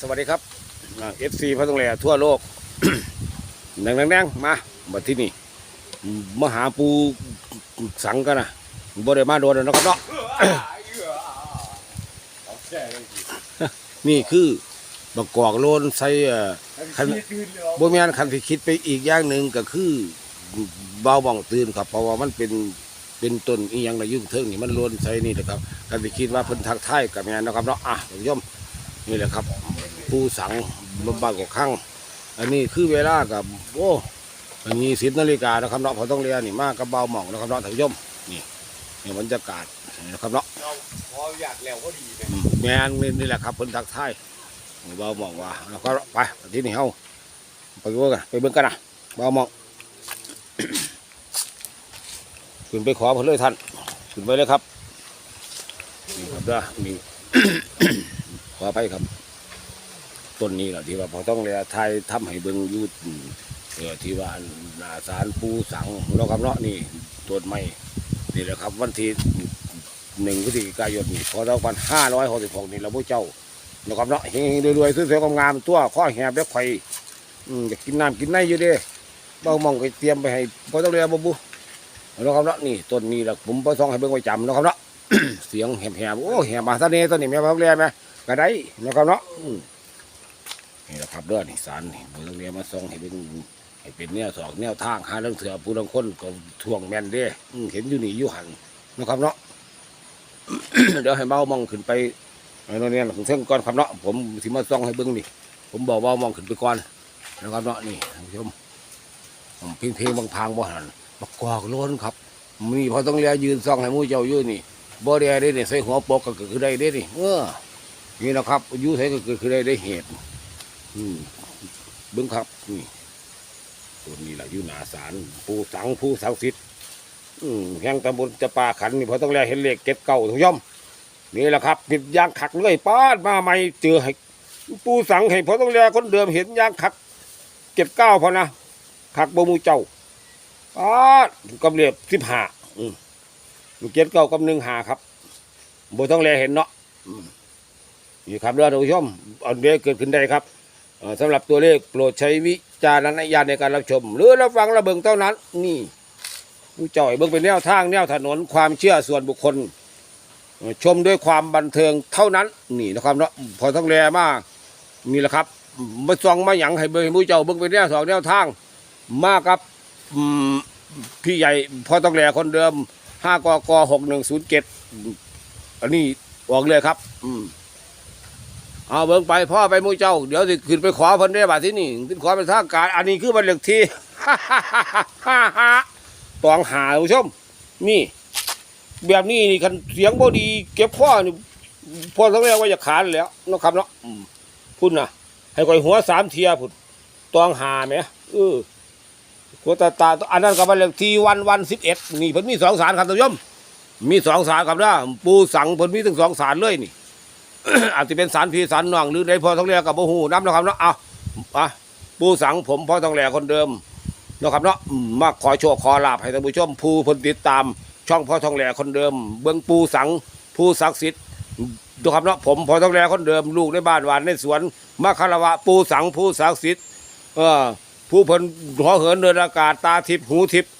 สวัสดีครับเอฟซีพระตรงแหล่ทั่วโลกนังนังนังมามาที่นี่มหาปูสังกันนะบ่ได้มาโดนนะครับเนาะนี่คือบักกอกโลนใส่เอ่อคันบ่แม่นคันที่คิดไปอีกอย่างหนึ่งก็คือเบาบ้องตื่นครับ เพราะว่ามันเป็นเป็นต้นอีหยังระยุ่งเทิงนี่มันโลนใส่นี่แหละครับคันที่คิดว่าเพิ่นทักทายกับแม่นนะครับเนาะอะท่านผู้ชมนี่แหละครับ ผู้สังบำบัดกอกข้างอันนี้คือเวลากับโอ้อันนี้สิบนาฬิกานะครับเนาะพอต้องเรียนนี่มากกับเบาหม่องนะครับเนาะท่านผู้ชมนี่นี่บรรยากาศนะครับเนาะพออยากแล้วก็ดีนะอืมแมนนี่นี่แหละครับเพิ่นทักทายเบาหมองว่าแล้วก็ไปที่นี่เฮาไปเบิ่งกันไปเบิ่งกันนะเบาหมองขึ้นไปขอเพิ่นเลยท่านขึ้นไปเลยครับนี่ครับเด้อนี่ขอไปครับ ต้นนี้แหละที่ว่าพอต้องเรียไทยทำให้เบิ่งยูดเออที่ว่านาสารปูสังเราครับเนาะนี่ต้นไม้นี่แหละครับ วันที่หนึ่งพฤศจิกายนนี่พศพันห้าร้อยหกสิบหกนี่เราพวกเจ้านะครับเนาะเฮงๆรวยๆสวยๆงามๆตัวข้อแหบแล้วไข่อืมอยากกินน้ำกินในอยู่เด้เบามองก็เตรียมไปให้พอต้องเรียนบุนะครับเนาะนี่ต้นนี้แหละผมประสงให้เบิ่งไว้จำนะครับเนาะเสียงแหบๆโอ้แหบมาซะเน่ต้นนี้แม่พอต้องเรียไหมก็ได้นะครับเนาะอืม นี่แหละครับเด้อนี่สารนี่พอต้องเรียมาส่งให้เป็นให้เป็นแนวสองแนวทางหาเรื่องเถื่อผู้ลังคนก็ทวงแม่นเด้อืมเห็นอยู่นี่อยู่หันนะครับเนาะ เดี๋ยวให้เบ้ามองขึ้นไปไอ้โน่นเนี่ยถึงเส้นก่อนครับเนาะผมสิมาซ่องให้เบิ้งนี่ผมบอกเบ้ามองขึ้นไปก่อนนะครับเนาะนี่ท่านผู้ชมผมเพียงเพลงบางพางบ่หันบักกอกโล้นครับมีพอต้องเรียยืนซ่องให้มู่เจ้าอยู่นี่บ่ได้ได้เนี่ยใส่หัวปกก็คือได้ได้นี่เออนี่นะครับอยู่ใส่ก็คือได้ได้เหตุ อืมเบิ้งครับนี่ตัวนี้แหละอยู่หนาศาลผู้สังผู้ศักดิ์สิทธิ์อืมแห่งตำบลจะป่าขันนี่พอต้องแลเห็นเหลขเก็ดเก่าทุกย่อมนี่แหละครับผิดยางขักเลยป้าดมาใหม่เจอให้ปูสังให้พอต้องแลคนเดิมเห็นยางขัก เก็บเก้าพอนะขักบมูเจ้าป้าดกำเรียบสิบห้าอืมเก็ดเก้ากำหนึ่งหาครับบ่ต้องแลเห็นเนาะนี่ครับเด้อท่านผู้ชมอันนี้เกิดขึ้นได้ครับ สำหรับตัวเลขโปรดใช้วิจารณญาณในการรับชม หรือรับฟังระเบิงเท่านั้น นี่ผู้จ่อยเบิ่งเป็นแนวทางแนวถนนความเชื่อส่วนบุคคล ชมด้วยความบันเทิงเท่านั้น นี่นะครับเนาะพอต้องแลมากนี่แหละครับมาซองมาหยังให้เบิ่งให้ผู้เจ้าเบิ่งเป็นแนวสองแนวทาง มากับพี่ใหญ่พอต้องแลคนเดิมห้ากกหกหนึ่งศูนย์เจ็ดอันนี้ออกเลยครับ อืม เอาเบิ่งไปพ่อไปมูเจ้า เดี๋ยวสิขึ้นไปขอเพิ่นได้บาดที่นี่ขึ้นขอเป็นทางการ อันนี้คือบันเลขที่ฮ่าฮ่าตองหาคุณผู้ชม นี่ แบบนี้นี่คันเสียงบ่ดี เก็บข้อนี่พ่อทั้งแรกว่าจะขานแล้วเนาะครับเนาะพุ่นนะให้ก่อยหัวสามเทียพุ่นตองหาไหมเออหัวตาตาอันนั้นก็เป็นเลขที่วันวันสิบเอ็ดนี่เพิ่นมีสองสารครับท่านผู้ชมมีสองสารครับนะปูสังเพิ่นมีถึงสองสารเลยนี่ อาจจะเป็นสารพีสารนองหรือในพอทองแรกกับโมหูน้ำนะครับเนาะเอาอะปูสังผมพอทองแรกคนเดิมนะครับเนาะมาขอโชคขอลาภให้ท่านผู้ชมผู้คนติดตาม ช่องพอทองแหล่คนเดิม เบื้องปูสังผู้ศักดิ์สิทธิ์นะครับเนาะผมพอทองแหล่คนเดิมลูกในบ้านหวานในสวนมาคารวะปูสังผู้ศักดิ์สิทธิ์เออผู้เพิ่นหอเหินเดินอากาศตาทิพย์หูทิพย์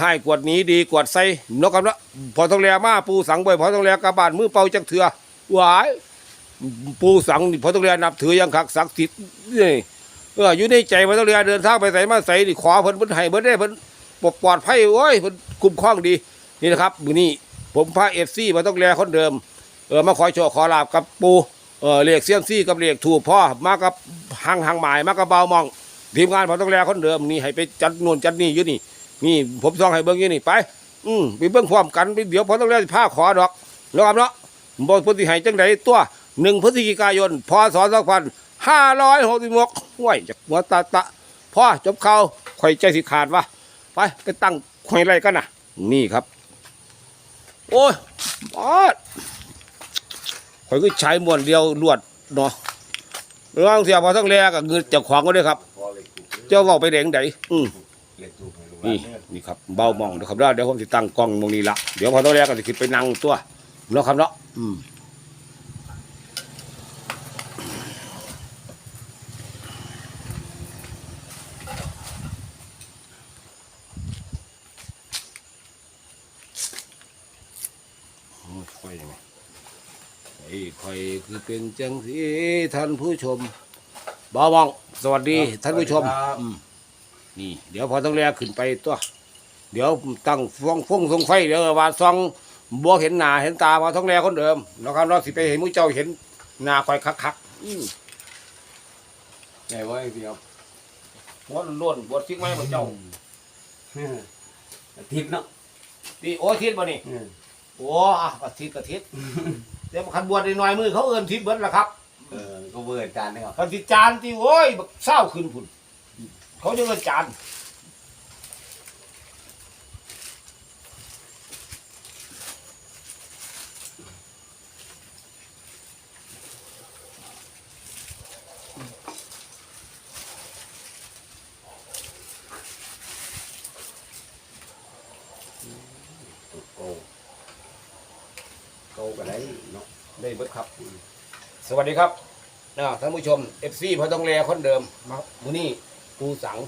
ให้กวดหนี้ดีกวดใส่นะครับเนาะพอทองแหล่มาปูสังบ่อยพอทองแหล่กลับบ้านมือเป่าจักเถื่อ หวายปูสังนี่พ่อทองแหล่นับถือยังคักศักดิ์สิทธิ์นี่เอออยู่ในใจมันต้องเรียนเดินทางไปใส่มาใส่ดิขอเพิ่นเพิ่นให้เพิ่นได้เพิ่นปลอดปลอดภัยโอ้ยเพิ่นคุ้มครองดีนี่นะครับมือนี้ผมพาเอฟซีมาต้องแลคนเดิมเออมาขอโชคขอลาบกับปูเออเรียกเซียมซี่กับเรียกถูกพ่อมากับหางหางหมายมากับเบามองทีมงานผมต้องแลคนเดิมนี่ให้ไปจัดนู่นจัดนี่อยู่นี่นี่ผมส่องให้เบิ่งอยู่นี่ไป อืมไปเบิ่งพร้อมกันไปเดี๋ยวผมต้องแลสิพาขอดอกเนาะครับเนาะ บ่เพิ่นสิให้จังไดตัว1พฤศจิกายนพศ2000ห้าร้อยหกสิบหกห่วยจากหัวตาตะพ่อจบเขาข่อยใจสิขาดวะไปไปตั้งข่อยไรกันนะนี่ครับ โอ้ยบอดข่อยก็ใช้มวนเดียวลวดเนาะเรื่องเสียพอทั้งแรกกับเงินเจ้าของก็ได้ครับ เจ้าบอกไปเด้งไดอืมนี่นี่ครับเบามองนะครับเดี๋ยวผมจะตั้งกล้องตรงนี้ละเดี๋ยวพอทั้งแรกก็จะขึ้นไปนั่งตัว เราะครัเนาะอืมค่อยค่อยคือเป็นจังสีท่านผู้ชมบอบอง สวัสดีท่านผู้ชมนี่ เดี๋ยวพอต้องเรียกขึ้นไปตัว เดี๋ยวตั้งฟองฟงทรงไฟ เดี๋ยววาาซอง บัวเห็นหน้าเห็นตาพอต้องแลคนเดิมนะครับเราสิไปเห็นมุ้เจ้าเห็นหน้าคอยคักๆอืมแก่ว่าไอ้เดียวหัวล้วนๆบวชทิ้งไว้มุ้เจ้าอาทิตย์เนาะนี่โอ้ทิศบ่นี่อืมโอ้อะกทิศกทิศเดี๋ยวคันบวชน้อยๆมือเขาเอิ้นทิศเบิดละครับเออก็เบิดจานนี่ครับคันสิจานที่โอ้ยบักเศร้าขึ้นพุ่นเขาจะเอิ้นจาน โอ้โตก็ได้เนาะ ได้เบิดครับ ส วัสดีครับนะท่านผู้ชม FC พอต้องแลคนเดิมมามื้อนี้ปูสัง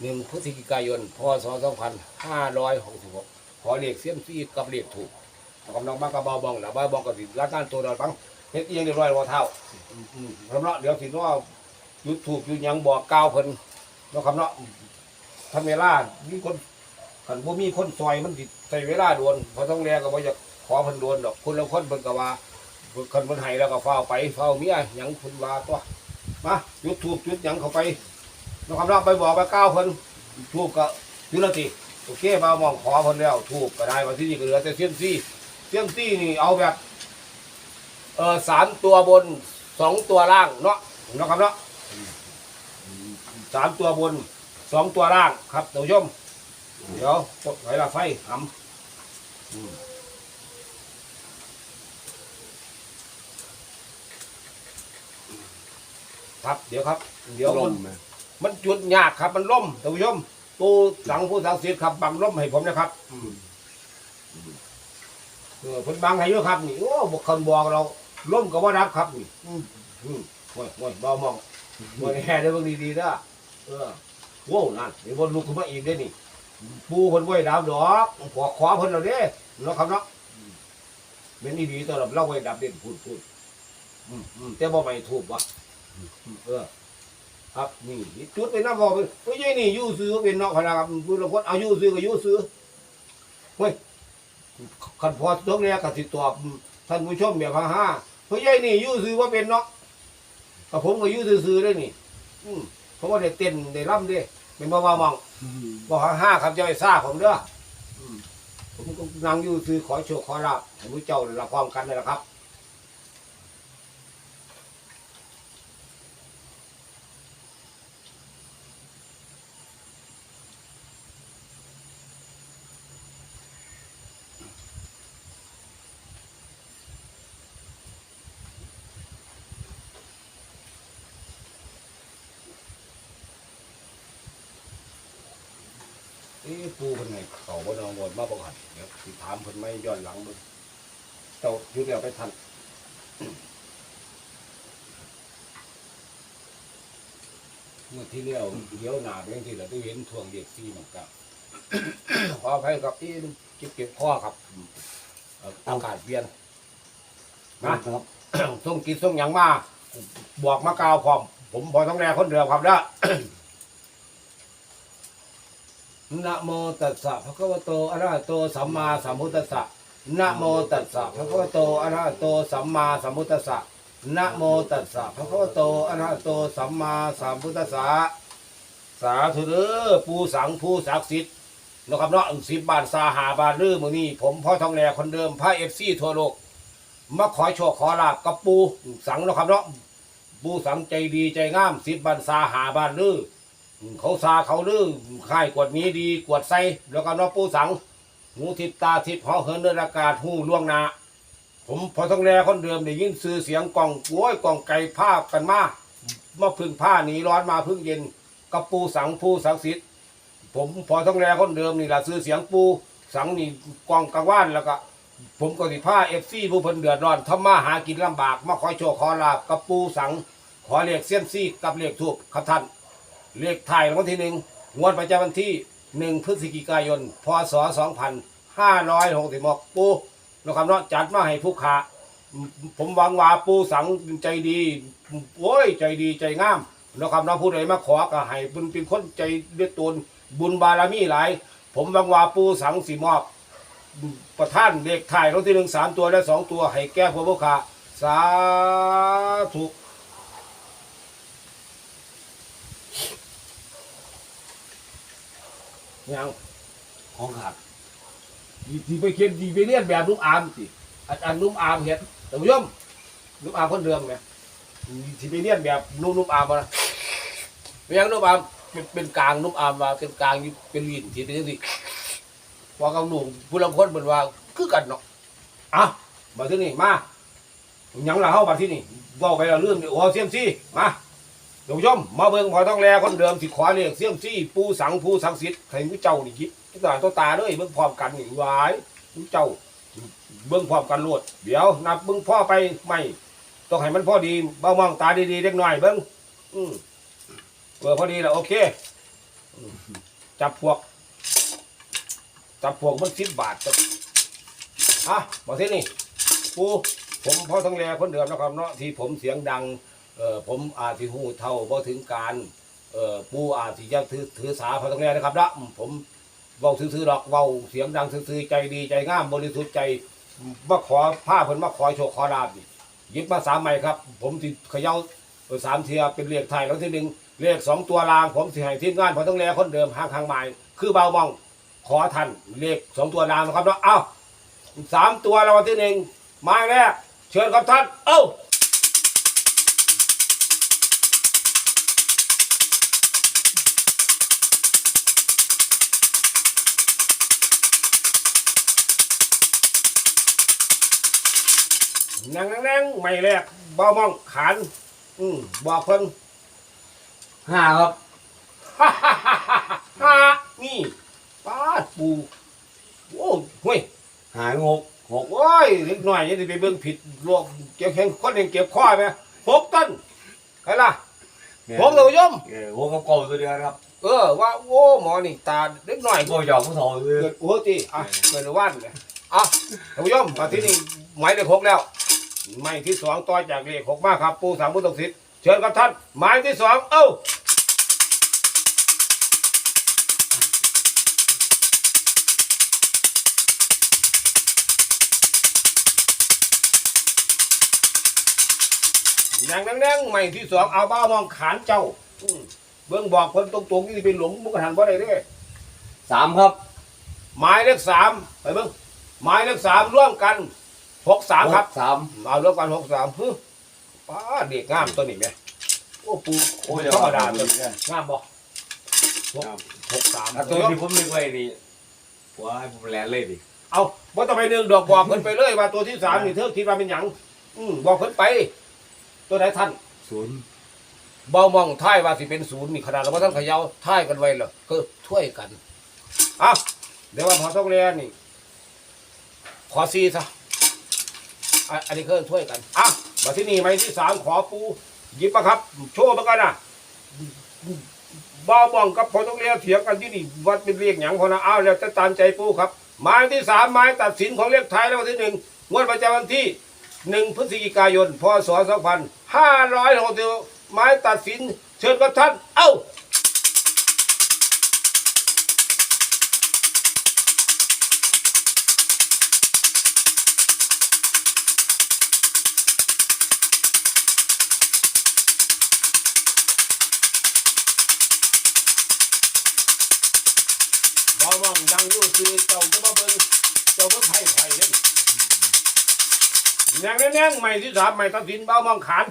หนึ่งพฤศจิกายนพศ2566ขอเลขเสียมซีกับเลขถูกกำลังมากระเบาบองนะบ้าบองกับสิรัดการตัวเราปังเฮ็ดเอียงเรียบร้อยว่าเท่าอืมๆสำเนาะเดี๋ยวสิว่ายุดถูกยุดยังบอกกาวเพิ่นเนาคำเนาะทำเวลามีคนคันบ่มีคนซอยมันสิดใช้เวลาโดนพอต้องแลก็บ่อยากขอเพิ่นโดนดอกคนละคนเพิ่นก็ว่า คนมันให้แล้วก็เฝ้าไปเฝ้าเมียหยังคุณว่าตัวมายุดทูบยุดหยังเข้าไปน้องคำนับไปบอกไปก้าวเพิ่นทูบก็ยุดละติโอเคมามองขอเพิ่นแล้วทูบก็ได้มาที่นี่ก็เหลือแต่เสี้ยมซี่เสี้ยมซี่นี่เอาแบบเออสามตัวบนสองตัวล่างเนาะเนาะครับเนาะสามตัวบนสองตัวล่างครับท่านผู้ชมเดี๋ยวไหวละไฟหำอืม ครับ เดี๋ยวครับ เดี๋ยวลมันมนะมันจุดยากครับ มันล่มท่านผู้ชมปูสังผู้สังเสียครับบังล่มให้ผมนะครับอืมเออเพิ่นบังให้เยอะครับนี่โอ้บุคคลบอกเราล่มก็บ่รับครับนี่อืมอืมโอ้ยโอ้ยเบามองบ่ได้แห่ได้เบิ่งดีๆเด้อเออโว้วนั่นเดี๋ยวบนลุกขึ้นมาอีกเด้อนี่ปูเพิ่นบ่ให้ดับดอกขอขอเพิ่นแล้วเด้เนาะครับเนาะเป็นดีๆตลอดเราไว้ดับเด่นพูดพูดอืมอืมแต่บ่ไม่ถูกว่ะ เออครับนี่จุดเป็นน้ำบอกเฮ้ยนี่ยู่ซื้อเป็นนอกขนาดครับพูดละคนเอายู่ซื้อก็อยู่ซื้อเฮ้ยขันพอตรงเนี้ยก็สิตอบท่านผู้ชมแบบห้าห้าเฮ้ยนี่ยู่ซื้อว่าเป็นเนาะกับผมก็อยู่ซื้อได้นี่ อืมเพราะว่าได้เต้นได้ร่ำเด้เป็นบ่าวามองบอกห้าห้าครับจะไปซ่าผมเด้อผมก็นั่งยู่ซื้อขอโชคขอลาบให้ผู้เจ้าได้รับความกันนี่แหละครับ เอ้ปูคนไหนเขาบ่นอนบนมาบอกหันเดี๋ยวสิถามเพิ่นไม่ ย้อนหลังมึงเจ้าอยู่เดียวไปทันเมื่อที่เลี้ยวเลี้ยวหนาเพียงที่เราได้เห็นทวงเด็กซีเหมือนกันขออภัยครับที่เก็บเก็บข้อครับเอ่ออากาศเปลี่ยนนะครับส่งกินส่งหยังมา บอกมากล่าวพร้อม ผมพอต้องแลคนเดียวครับแล้ว นะโมตัสสะภะคะวะโตอะระหะโตสัมมาสัมพุทธัสสะนะโมตัสสะภะคะวะโตอะระหะโตสัมมาสัมพุทธัสสะนะโมตัสสะภะคะวะโตอะระหะโตสัมมาสัมพุทธัสสะสาธุเด้อผู้สังผู้ศักดิ์สิทธิ์นะครับเนาะสิบบาทสาหาบาทลือมือนี้ผมพ่อทองแหล่คนเดิมพระเอฟซีทั่วโลกมาขอโชคขอลาบกับปูสังนะครับเนาะปูสังใจดีใจงามสิบบาทสาหาบาทลือ เขาซาเขาลือค่ายกวดนี้ดีกวดไซแล้วก็นอปูสังหูทิพตาทิพห่อเหินเดินอากาศหูล่วงหนาผมพอต้องแลคนเดิมได้ยินซื้อเสียงกล่องโว้ยกล่องไก่ผ้ากันมามาพึ่งผ้าหนีร้อนมาพึ่งเย็นกับปูสังปูสังสิทธิ์ผมพอต้องแลคนเดิมนี่แหละซื้อเสียงปูสังนี่กล่องกลางว่านแล้วก็ ผมก็สิผ้าเอฟซีผู้เพิ่นเดือดร้อนทำมาหากินลำบากมาขอโชคขอลาบกับปูสัง ขอเลขเซียมซี่กับเลขทูบครับท่าน เลขถ่ายรางวัลที่หนึ่งงวดประจำวันที่หนึ่งพฤศจิกายน พศสองพันห้าร้อยหกสิบหกปูนะครับเนาะจัดมาให้ผู้ขาผมหวังว่าปูสังใจดีโอ้ยใจดีใจงามนะครับเราผู้ใดมาขอก็ให้เป็นเป็นคนใจเลือดตนบุญบารมีหลาย ผมหวังว่าปูสังสีมอบประท่านเลขถ่ายรถที่หนึ่งสามตัวและสองตัวให้แก้พวกลูกค้าสาธุ ยังของขาดดีดีไปเขียนดีไปเรียนแบบนุ่มอามสิอาจารย์นุ่มอามเห็นท่านผู้ชมนุ่มอามคนเดิมไหมที่ไปเรียนแบบนุ่มนุ่มอามมาเป็นยังนุ่มอามเป็นเป็นกลางนุ่มอามมาเป็นกลางอยู่เป็นลีนที่เป็นสิพอกับหนุ่มผู้ลางคนเป็นว่าคือกันเนาะอะมาที่นี่มายังละเข้ามาที่นี่บอกไปแล้วเรื่องนี่โอ้เสียมซี่มา ท่านผู้ชมมาเบิ่งพอต้องแลคนเดิมที่ขอเรียกเสียมซี่ปูสังผู้สังสิทธิ์ให้ผู้เจ้านี่คิดทุกอย่างตัวตาด้วยเบิ่งพร้อมกันนี่หวายผู้เจ้า เบิ่งพร้อมกันโลดเดี๋ยวนับเบิ่งพ่อไปไม่ต้องให้มันพอดีเบามองตาดีๆเล็กน้อยเบิ่งอืมเออพอดีแล้วโอเคจับพวก จับพวกมันสิบบาทครับอะบอกที่นี่ปูผมพ่อทั้งแลคนเดิมนะครับเนาะที่ผมเสียงดัง เออผมอาจสิหูเท่าบ่ถึงการเออปูอาจสิจะถือถือสาพอทั้งแลนะครับละอืมผมเว้าซื่อๆดอกเว้าเสียงดังซื่อๆใจดีใจงามบริสุทธิ์ใจมาขอผ้าเพิ่นมาขอโชคขอลาบนี่หยิบมาสามใบครับ ผมสิเขย่าเออสามเทียเป็นเลขไทยแล้วที่หนึ่งเลขสองตัวราง ผมสิให้ทีมงานพอต้องแลคนเดิมห้างทางใหม่คือเบามองขอทันเลขสองตัวรางนะครับเนาะเอ้าสามตัวรางวัลที่หนึ่งหมายแรกเชิญครับท่านเอ้า นั่งนั่งนั่งไม่แรกเบามองขาน อืมบอกเพิ่นห้าครับฮ่าฮ่าฮ่าฮ่าฮ่านี่ป้าดปูโอ้ห่วยหายหกหกโอ้ยเล็กน้อยยังได้ไปเบิ่งผิดโลกเก็บแข็งคนยังเก็บข้อไหมหกต้นใครล่ะผมท่านผู้ชมเออหกกับเก่าตัวเดียวครับเออว่าโอ้หมอนี่ตาเล็กน้อยโกยอกผู้สองคือเกิดโอ้ตีอะเกิดวันเลยอะท่านผู้ชมมาที่นี่หมายเลขหกแล้ว หมายที่สองต่อจากเลขหกมาครับปูสามพุทธศิษย์เชิญครับท่านหมายที่สองเอ้ายังนั่งนั่งใหม่ที่สองเอาบ้ามองขานเจ้าอืมเบิ่งบอกเพิ่นตรงๆที่เป็นหลงมุกหันบ่ได้เด้สามครับ หมายเลขสามไปเบิ่งหมายเลขสามร่วมกัน หกสามครับ สามเอาร่วมกันหกสามฮึป้าเด็กงามตัวนี้แม่โอ้ปูโอ้โอ้ยธรรมดาเลตัวยนี้งามบ่หกหกสามตัวที่ผมนึกไว้นี่ว่าให้ผมแลนเลยดิเอาบ่ต้องไปหนึ่งดอกบอกเพิ่นไปเลยว่าตัวที่สามนี่เธอคิดว่าเป็นหยังอืมบอกเพิ่นไป ตัวไหนท่านศูนย์เบามองท้ายว่าสิเป็นศูนย์นี่ขนาดเราบ่ท่านเขย่าท้ายกันไว้แล้วก็ช่วยกันอะเดี๋ยวว่าพอต้องเรียนนี่ ขอซีซะ อะอันนี้เครื่องช่วยกันอะมาที่นี่ไหมที่สามขอปูหยิบมาครับ โชว์มากันนะเบามองกับพอต้องเรียเถียงกันที่นี่วัดเป็นเรียกหยังพอนะอ้าวแล้วจะตามใจปูครับหมายที่สามหมายตัดสินของเลขไทายแล้ววันที่หนึ่งงวดประจำวันที่หนึ่งพฤศจิกายนพศสองพันห้าร้อยหกสิบหมายตัดสินเชิญกับท่านเอ้า บ่มองยังอยู่คือเจ้าจะมาเบิ่งเจ้าเบิ่งไผ่ไผ่เล่นยังแน่นๆใหม่ที่สามใหม่ตัดสินเบามองขาน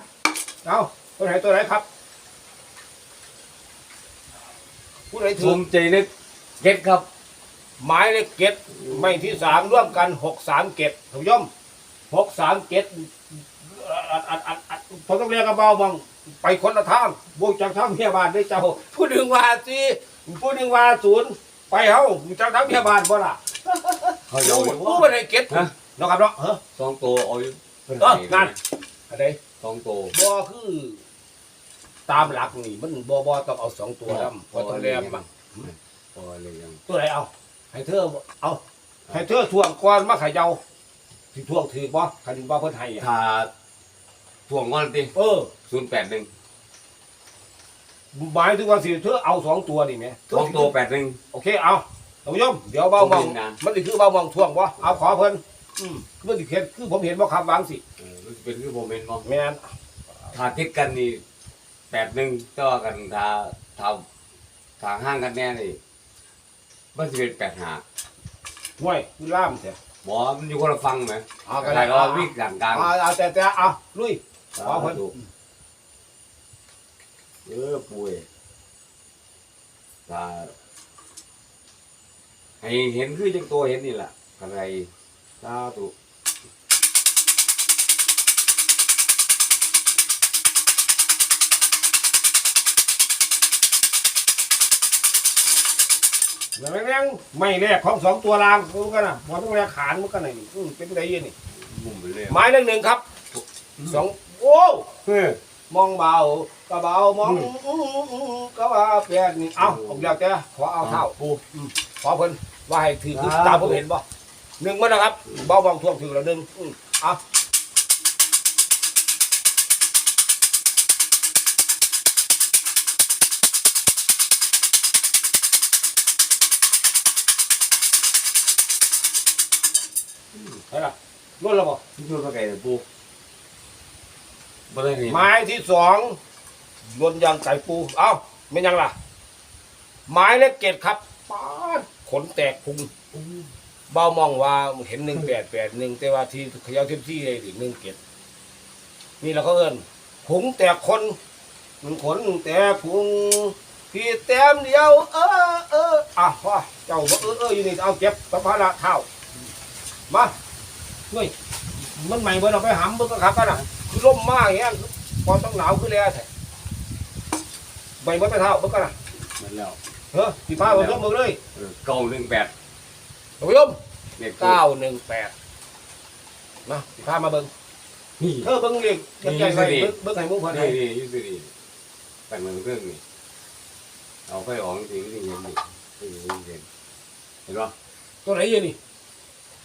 เอาตัวไหนตัวไหนครับผู้ใดผถือมใจนึกเก็ตครับ หมายเลขเก็ดใหม่ที่สามร่วมกันหกสามเก็ดถูกย่อมหกสามเก็ดอัดอัดอัดอัดผมต้องเรียกกระเบามองไปคนละทางบวกจากทางพยาบาลได้เจ้า ผู้หนึ่งว่าสี่ผู้หนึ่งว่าศูนย์ ไปเฮาจากทางพยาบาลบ่ล่ะเขาโยผู้นผู้ไม่ได้เก็ตฮะเนาะครับเนาะเฮ้อสองตัวเอาอยู่เพิ่นเออให้นั่นอะไรสองตัวบ่คือ ตามหลักนี่มันบ่บ่ต้องเอาสองตัวนํบ่ต้องแลมมาพอเลยยังตัวไหนเอา ให้เธอเอา ให้เธอทวงก่อนมาเขย่าสิทวงถือบ่คันว่าเพิ่นให้อะถ้าถ่วงงอนติเออ ศูนย์แปดหนึ่ง หมายถึงว่าสิเธอเอาสองตัวนี่แหมสองตัวแปดหนึ่งโอเคเอาท่านผู้ชมเดี๋ยวเบามองผมเห็นนะมันสิคือเบามองทวงบ่เอาขอเพิ่นอืมมันสิเห็นคือผมเห็นบ่ครับวางสิเออมันจะเป็นคือโมเมนต์มองแม่นถ้าติดกันนี่แปดหนึ่งต่อกันถ้าถ้าถ้าห้างกันแน่นี่มันจะเป็นแปดหาห่วยคือล่ามเสียหมอมันอยู่คนละฟังไหมเอาอะกันไรได้ก็วิ่งกลางกลางเอาเอาแต่แต่เอาลุยขอเพิ่น เออป่วยถ้าให้เห็นคือจังตัวเห็นนี่แหละอะไรสาธุแม่งแม่งไม่แรกของสองตัวรางรู้กันนะบ่ต้องแรกขานมันกันไหนนี่อืมเป็นไงยี่นี่มุมไปเลยหมายเลขหนึ่งครับสองโอ้เออมองเบา ก็เบามองก็ว่าเปลี่ยนนี่เอาผมอยากจะขอเอาเท่าปูขอเพิ่นว่าให้ถือคือครับตามผมเห็นบ่หนึ่งมานะครับเบาบางท่วงถือแล้วหนึ่งอืมเอาไปละรวดแล้วบ่ที่ช่วยพระไก่เลยปูบ่ได้นี่ไม้ที่สอง ลวนยางไก่ปูเอ้าไม่ยังล่ะไม้เล็กเกตครับป้าดขนแตกพุงเบามองว่าเห็นหนึ่งแปดแปดหนึ่งแต่ว่าที่เขย่าเทียมที่เลยหนึ่งเกตนี่เราก็เอินพุงแตกคนหนึ่งขนหนึ่งแตกพุงพี่แต้มเดียว เออเอออะพ่อเจ้าบ่เออเอออยู่นี่เอาเก็บสัมภาระเท้ามาเฮ้ยมันใหม่เบิ่เราไปหำเบิ่งก็ครับกันน่ะคือล่มมากอย่างเงี้ยพอต้องหนาวขึ้นแล้วแท้ ใบมดไปเท่าเบิ่งกันนะเหมือนแล้วเฮ้ยสีฟ้าผมยกมือเลยเออเก้าหนึ่งแปดท่านผู้ชมเด็กเก้าหนึ่งแปดมาสีฟ้ามาเบิ่งนี่เธอเบิ่งเรียกยังไงไปเบิ่งเบิ่งให้หมุ้งเพิ่นให้นี่นี่อยูสิดีแต่งมันเครื่องนี่เอาไปออกจริงจริงเห็นนี่เห็นเห็นเห็นปะตัวไหนเยี่ยนี่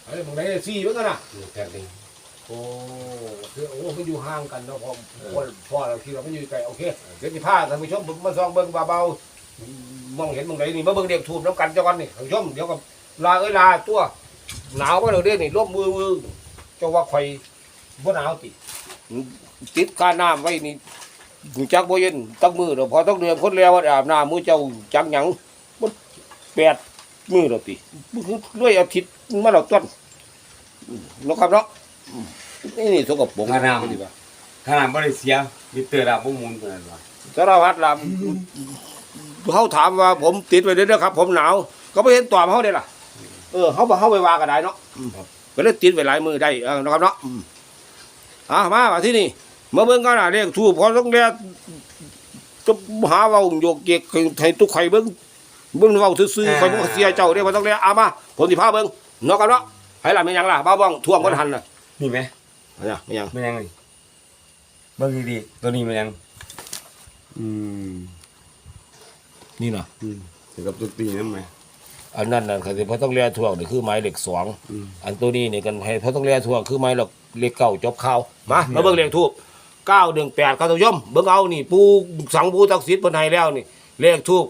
ไอ้บางไหนสี่เบิ่งกันนะแค่นี้ โอ้คือโอ้มันอยู่ห่างกันเนาะพอพอพอเราคิดว่ามันอยู่ไกลโอเคเดี๋ยวสีฟ้าท่านผู้ชมมาซองเบิ่งเบาๆมองเห็นบางไหนนี่มาเบิ่งเด็กถูกน้ำกันเจ้ากันนี่ท่านผู้ชมเดี๋ยวกับลาเอ้ยลาตัวหนาวมาเลยเด้นี่ร่มมือมือเจ้าว่าข่อยบ่หนาวติติดค่าน้ำไว้นี่หูจักบ่เย็นตั้งมือเดี๋ยวพอต้องเดือนพ้นแล้วว่าอาบน้ำมือเจ้าจักหยังมันแปดมือแล้วติมันคือด้วยอาทิตย์มาแล้วต้นอืมเนาะครับเนาะอืม นี่นี่สกปรกขนาด ดีป่ะขนาดไม่ได้เสียมิเตอร์ดาวมุมูลเท่านั้นวะสารพัดลามเขาถามว่าผมติดไว้เด้อครับ ผมหนาว ก็ไม่เห็นตอบเขาได้ล่ะ เออเขาบอกเขาไปว่ากันได้เนาะอืมก็เลยติดไว้หลายมือได้เออนะครับเนาะอืมอะมามาที่นี่มาเบิ่งกันนะเรียกทูบพอต้องเรียกจะหาเว่าโยกเยกให้ทุกใครเบิ่งเบิ่งเว้าซื่อๆใครบ่เสียเจ้าเด้พอต้องเรียกเอามาผมสิพาเบิ่งเนาะกันเนาะให้ล่ะไม่หยังล่ะบ้าบ้องท่วงบ่ทันน่ะ นี่ไหมเนี่ยไม่หยังมันยังไงเบิ่งดีๆตัวนี้มันยัง อืมนี่น่ะอืมถึงกับตัวตีนั่นไหม อันนั้นน่ะคือพอต้องเรียกท่วงนี่คือไม้เหล็กสองอืม อันตัวนี้นี่กันให้พอต้องเรียกท่วงคือไม้เหล็กเหล็กเก่าจบข่าวมามาเบิ่งเลขทูบ918ครับท่านผู้ชมเบิ่งเอานี่ปูสังปูตักษิตเพิ่นให้แล้วนี่เลขทูบ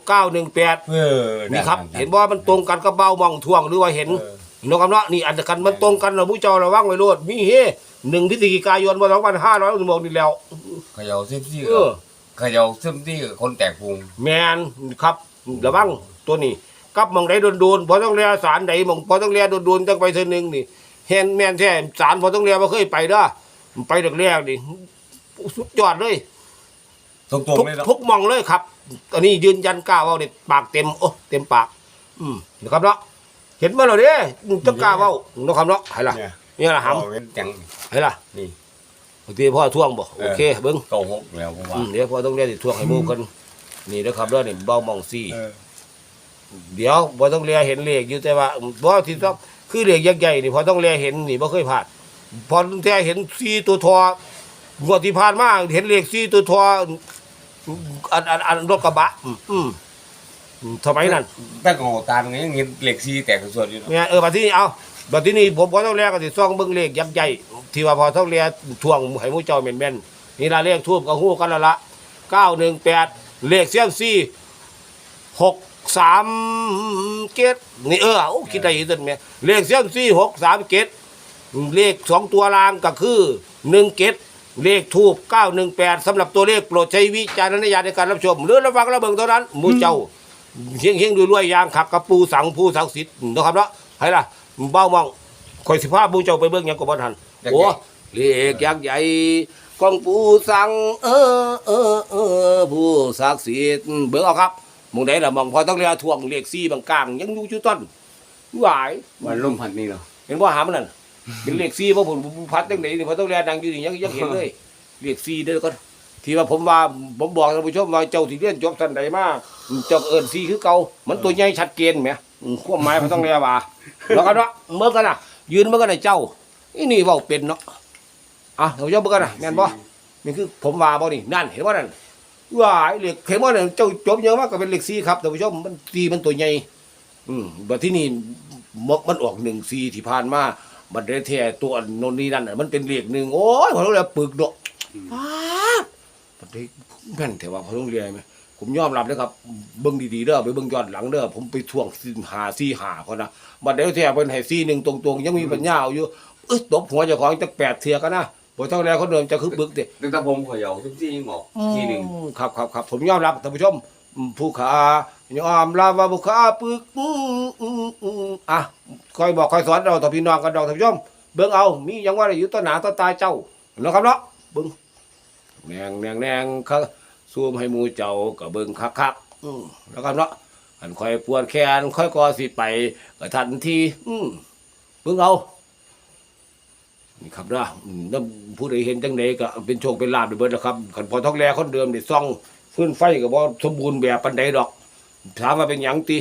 918เออนี่ครับ เห็นว่ามันตรงกันกับเบ้ามองท่วงหรือว่าเห็น เออ นกกำเนาะนี่อันเดียวกันมันตรงกันเราผู้เจ้าระวังไว้โลดมีเฮหนึ่งพฤศจิกายนวันสองพันห้าร้อยหนึ่งนี่แล้ว เขย่าซิมซี่เออ เขย่าซิมซี่คนแตกพุงแมนครับระวังตัวนี้กับมองใดโดนๆพอต้องเรียสารใดมองพอต้องเรียโดนๆจังไปเทอนึงนี่เห็นแมนแท้สารพอต้องเรียบ่เคยไปเด้อไปแรกนี่สุดยอดเลยตรงทุกๆเลยเนาะทุกมองเลยครับ อันนี้ยืนยันกล้าว่าเด็ดปากเต็มโอ้เต็มปาก อืมนะครับเนาะ เห็นมาแล้วเด้จังกล้าเว้านะครับเนาะให้ล่ะเนี่ยนี่ล่ะหเอาเป็นจังำให้ล่ะนี่บางทีพ่อท่วงบ่เออโอเคเบิ้งเก้าหกแล้วผมว่าอืมเดี๋ยวพ่อต้องเรียกสิท่วงให้หมู่กันนี่นะครับเด้อนี่เบ้ามองซี่ เออเดี๋ยวบ่ต้องเรียกเห็นเลขอยู่แต่ว่าบ่ที่ต้องคือเลขใหญ่ๆนี่พอต้องเรียกเห็นนี่บ่เคยพลาดพอแท้เห็นซี่ตัวทองวดที่ผ่านมาเห็นเลขซี่ตัวทออันอันอันรถกระบะ อืมอืมอืม สมัยนั้นแต่ของตาตรงนี้ยังเห็นเหล็กซีแตกส่วนอยู่เนาะเนี่ยเออมาที่นี่เอาบัดทีนี้ผมพอต้องแลก็สิซ่องเบิ่งเลขยักษ์ใหญ่ที่ว่าพอต้องแลทวงให้หมู่เจ้าแม่นๆนี่ล่ะเลขทูบก็ฮู้กันแล้วละ918เลขเสียมซี่63เกตนี่เออโอ้คิดได้อีกตัวแม่เลขเสียมซี่63เกตเลขสองตัวล่างก็คือ1เกตเลขทูบ918สำหรับตัวเลขโปรดใช้วิจารณญาณในการรับชม หรือระวังระเบิงเท่านั้นหมู่เจ้า เฮียงเฮียงรวยๆยางขักกระปูสังผู้ศักดิ์สิทธิ์นะครับเนาะให้ล่ะเบ้ามองคอยสิพาบูเจ้าไปเบิ่งหยังก็บ่ทันยักษ์โอ้ใหญ่เลขยักษ์ใหญ่กองปูสังเออเออเออผู้ศักดิ์สิทธิ์เบิ่งเอาครับหมองใดล่ะหมองพอต้องเรียกทวงเลข4บางกลางยังอยู่จุดต้นหวายมันลมพัดนี่เนาะเห็นบ่หามันนั่นเป็นเลข4บ่ผมผมพัดจังไดนี่พอต้องเรียกดังอยู่นี่ยังยังเห็นเลยเลข4เด้อก่อน ที่ว่าผมว่าผมบอกท่านผู้ชมว่าเจ้าสิเรียนจบท่านใดมาเจ้าก็เอิ้น4คือเก่ามันตัวใหญ่ชัดเจนแหมอืมความหมายมันต้องเรียกว่าแล้วก็เนาะเมื่อกันน่ะยืนเมื่อกันน่ะเจ้าอีนี่เว้าเป็นเนาะอะท่านผู้ชมเมื่อกันน่ะแม่นบ่นี่คือผมว่าบ่นี่นั่นเห็นบ่นั่นว้ายเลขเห็นบ่นั่นเจ้าจบเยอะมากก็เป็นเลข4ครับท่านผู้ชมมัน4มันตัวใหญ่อืมบัดที่นี่มกมันออก1 4ที่ผ่านมาบัดได้แท้ตัวโนนนี่นั่นน่ะมันเป็นเลขหนึ่งโอ้ยพอรู้แล้วปึกดอก ป๊าดบัดนี้แม่นแต่ว่าพอต้องเรียนไหมผมยอมรับเลยครับเบิ่งดีๆเด้อไปเบิ่งย้อนหลังเด้อผมไปทวงหาซี่หาเขานะบัดเดี๋ยวแท้เพิ่นให้ซี่หนึ่งตรงๆ ยังมีปัญญาเอาอยู่เอ้ยตบหัวเจ้าของจักแปดเทียกันนะบ่เท่าแลเขาเดิมจะคึกบึกเด้ตั้งแต่ผมขอยเอาทุกที่ยังบอกทีหนึ่งอืมครับครับครับผมยอมรับท่านผู้ชมอืมผู้ขายอมรับว่าผู้ขาปึกอืมอืมอืมอะคอยบอกคอยสอนเราต่อพี่น้องกันดอกท่านผู้ชมเบิ่งเอามีหยังว่าอยู่ต้นหนาต้นตาเจ้าเนาะครับเนาะเบิ่ง แนงแนงแนงเขาซูมให้หมูเจ้าก็เบิ่งคักๆอืมแล้วครับเนาะอันคอยปวดแขนค่อยกอสิไปก็ทันทีอืมเบิ่งเอานี่ครับเนาะอืมแล้วผู้ใดเห็นจังไดก็เป็นโชคเป็นลาภไปเบิดแล้วครับคันพอท้องแลคนเดิมนี่ซ่องฟื้นไฟก็บ่สมบูรณ์แบบปานใดดอก ถามว่าเป็นหยังติ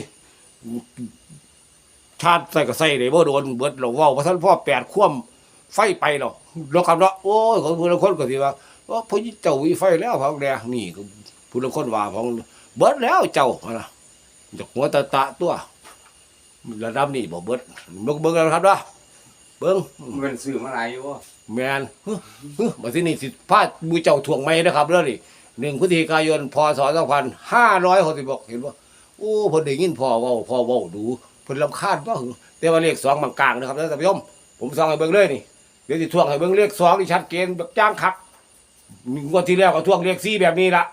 ชาติใส่ก็ใส่ได้บ่โดนเบิดเราเว้าว่าท่านพ่อแปดคว่ำไฟไปแล้วแล้วคำเนาะโอ้ยของผู้ละคนก็สิว่า ว่าพอเจ้าวิไฟแล้วพังแดนี่ก็ผู้ละคนว่าของเบิดแล้วเจ้าว่าล่ะจากหัวตะตะตัวระดับนี้บ่เบิดเบิ่งเบิ่งแล้วครับเด้อเบิ่งมันเป็นสื่อมาหลายอยู่ว่าแมนฮึฮึบัดทีนี้สิพาบูเจ้าถ่วงไม้นะครับเด้อนี่หนึ่งพฤศจิกายนพศสองพันห้าร้อยหกสิบหกเห็นบ่โอ้เพิ่นได้ยินพ่อเว้าพ่อเว้าดูเพิ่นรำคาญบ่หึแต่ว่าเลขสองบางกลางนะครับท่านผู้ชมผมส่องให้เบิ่งเลยนี่เดี๋ยวสิถ่วงให้เบิ่งเลขสองที่ชัดเจนแบบจ้างคัก งวดที่แล้วก็ถ่วงเลขสี่แบบนี้ละ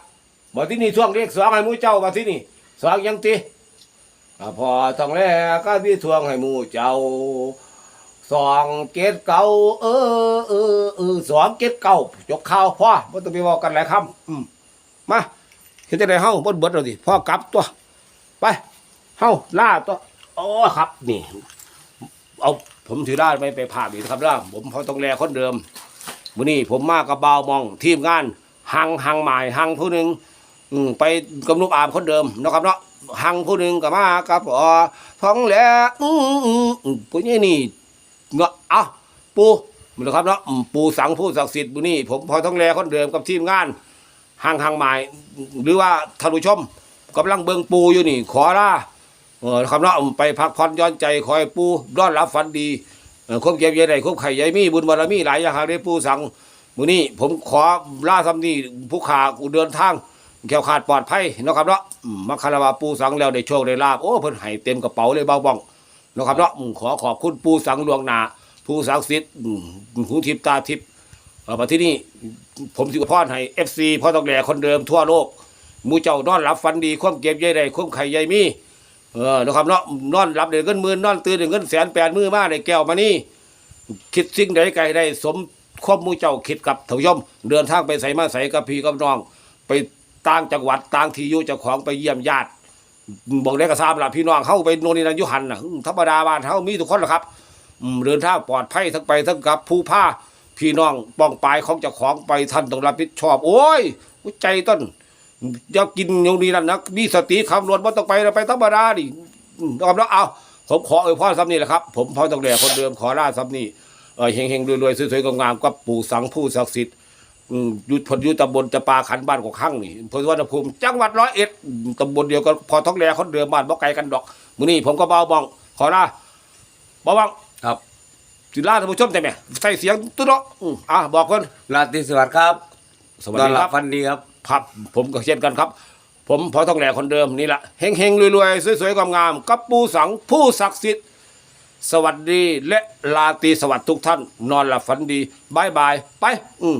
บัดทีนี้ถ่วงเลขสองให้มูเจ้าบัดทีนี้สองยังติอ่าพอต้องแล้วก็มีถ่วงให้มูเจ้าสองเกตเก่าเออเออเออสองเกตเก่ายกข้าวพ่อบ่ต้องไปบอกกันหลายคำอืมมาเฮ็ดจังไดเฮาบ่เบิดแล้วดิพ่อกลับตัว ไปเฮาล่าตัวโอ้ครับนี่ เอาผมถือได้ไม่ไปภาพอีกครับล่าผมพอต้องแลคนเดิม มื้อนี้ผมมากับบ่าวมองทีมงานหังหังหมายหังผู้หนึ่งอืมไปกำนุกอามคนเดิมเนาะครับเนาะหังผู้หนึ่งก็มากับอ๋อท้องแหลอืมอืมอืมผู้นี้นี่เงาะอะปูมันนะครับเนาะปูสังผู้ศักดิ์สิทธิ์บุนี่ผมพอต้องแลคนเดิมกับทีมงานห่างห่างหมายหรือว่าท่านผู้ชมกำลังเบิงปูอยู่นี่ ขอลาเออครับเนาะไปพักผ่อนย้อนใจคอยปูรอนรับฝันดี คบเก็บใยใดคบไข่ใยมีบุญบารมีหลายอย่างได้ปูสังมือนี้ผมขอล่าทำนี่ผู้ขากูเดินทางแขวขาดปลอดภัยนะครับเนาะมาคารวะปูสังแล้วได้โชคได้ลาบโอ้เพิ่นให้เต็มกระเป๋าเลยเบาบ้องนะครับเนาะขอขอบคุณปูสังหลวงนาผู้ศักดิ์สิทธิ์หูทิพตาทิพมาที่นี่ผมสิกพรให้เอฟซีพ่อตองแหล่คนเดิมทั่วโลกมูเจ้านอนรับฟันดีควมเก็บใยใดควมไข่ใยมี เออนะครับเนาะนอนรับเดือนเงินหมื่นนอนตื่นเดือนเงินแสนแปดมือมาได้แก้วมานี่คิดสิ่งใดไกลได้สมความหมูเจ้าคิดกับเถายมเดินทางไปใส่มาใส่กับพี่กับน้อง ไปต่างจังหวัดต่างที่อยู่เจ้าของไปเยี่ยมญาติบอกได้ก็ทราบล่ะพี่น้องเข้าไปโนนนี่นันยุหันนะธรรมดาบ้านเฮามีทุกคนหละครับเดินทางปลอดภัยทั้งไปทั้งกับผู้ผ้าพี่น้องป้องปลายของเจ้าของไปท่านต้องรับผิดชอบ โอ้ยหัวใจต้น อย่ากินอย่างนี้นั่นนะมีสติคำนวณว่าต้องไปเราไปธรรมดาดิอืมเอาแล้วเอาผมขอเอวยพ่อซ้ำนี่แหละครับ ผมพ่อต้องแหล่คนเดิมขอล่าซ้ำนี่เออเฮงๆรวยๆสวยๆงามๆกับปู่สังผู้ศักดิ์สิทธิ์อืมอยู่พลอยู่ตำบลจะปาขันบ้านของข้างนี่พลสุวรรณภูมิจังหวัดร้อยเอ็ดอืมตำบลเดียวกันพอท้องแลคนเดิมบ้านบ่ไกลกันดอกมื้อนี้ผมก็เบาบ้องขอลาเบาบ้องครับสิลาท่านผู้ชมได้ไหมใส่เสียงตุ๊ดเนาะอืมอะบอกคนราตรีสวัสดิ์ครับสวัสนอนดีหลัครับบฟันดีครับ ครับ ผมก็เช่นกันครับ ผมพอต้องแหล่คนเดิมนี่แหละเฮงเฮงรวยๆ สวยๆงามๆกับปูสังผู้ศักดิ์สิทธิ์สวัสดีและลาตีสวัสดิ์ทุกท่าน นอนหลับฝันดีบายบายไป อืม